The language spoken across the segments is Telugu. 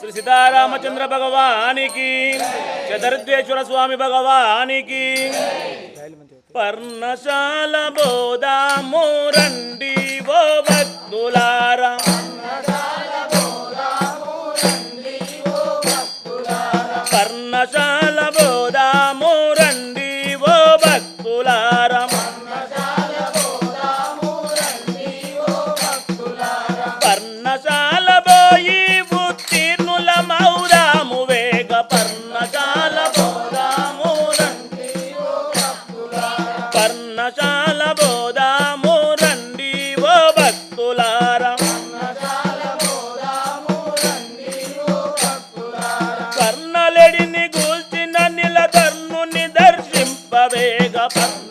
శ్రీ సీతారామచంద్ర భగవానికి చతుర్ద్వేశ్వర స్వామి భగవానికి పర్ణశాల బోధాము రండి ఓ భక్తులా భక్తులారా కర్ణలెడిని గూల్చిన నిలధర్ణుని దర్శింపవేగ పర్ణశాల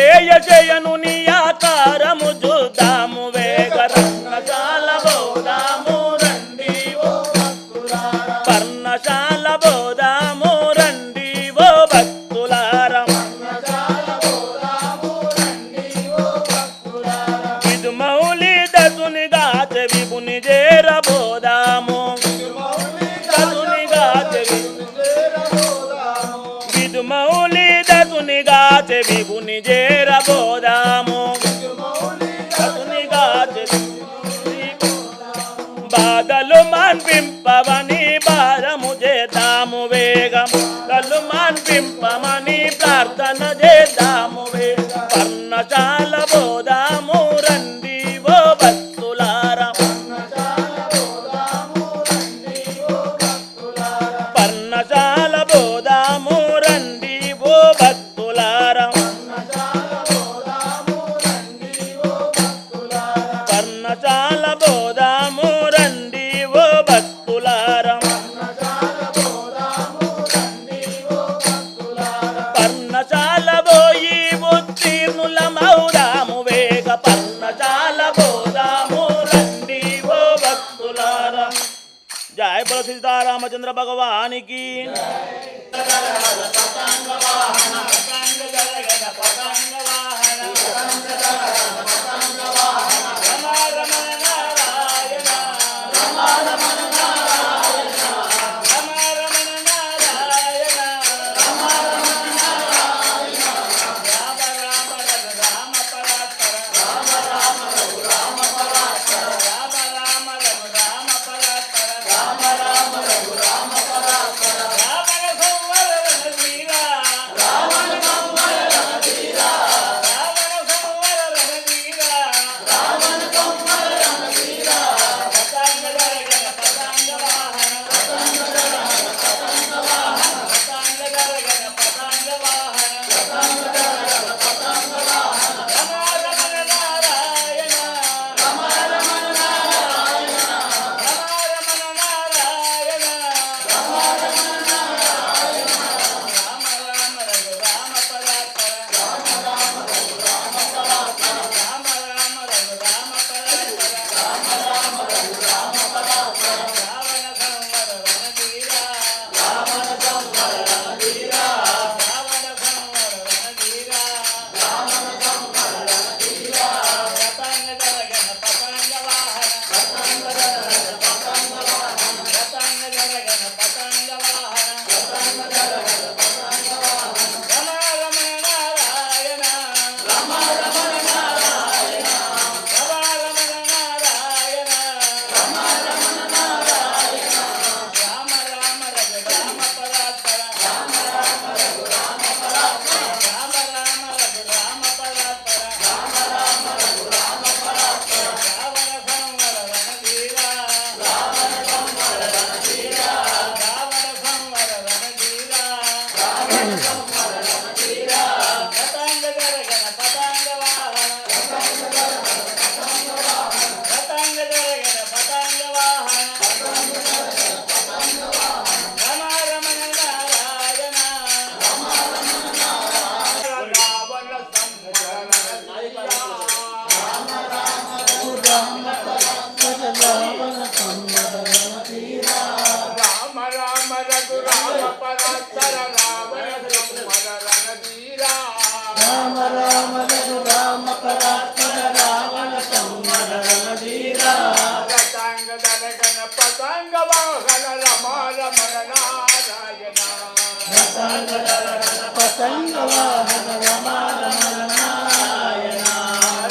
జయ జయను నీ ఆకారము చూద్దాము. వేగ రంగశాల రండి ఓ పర్ణశాల బోధాము రండి ఓ భక్తులారా. ఇది మౌలి దతుని గాచ విభుని చేర బోధాము మౌలి దతుని గాచ విభుని చేర బోధాము దతుని గాచ బాధలు మాన్పింపవని భారము చేతాము వేగం. కళ్ళు మాన్పింపమని ప్రార్థన చే జయ బల సీతారామచంద్ర భగవానికి రామ 음. గణ పతంగ వాహన రమా రమణ నారాయణ పతంగ వాహన రమా రమణ నారాయణ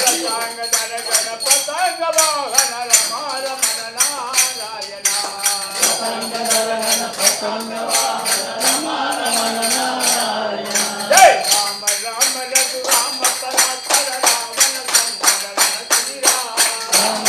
రసాంగ గణ పతంగ వాహన రమా రమణ నారాయణ పతంగ వాహన రమా రమణ నారాయణ రామ రామ రఘు రామ రావణ సంవరణ శ్రీరామ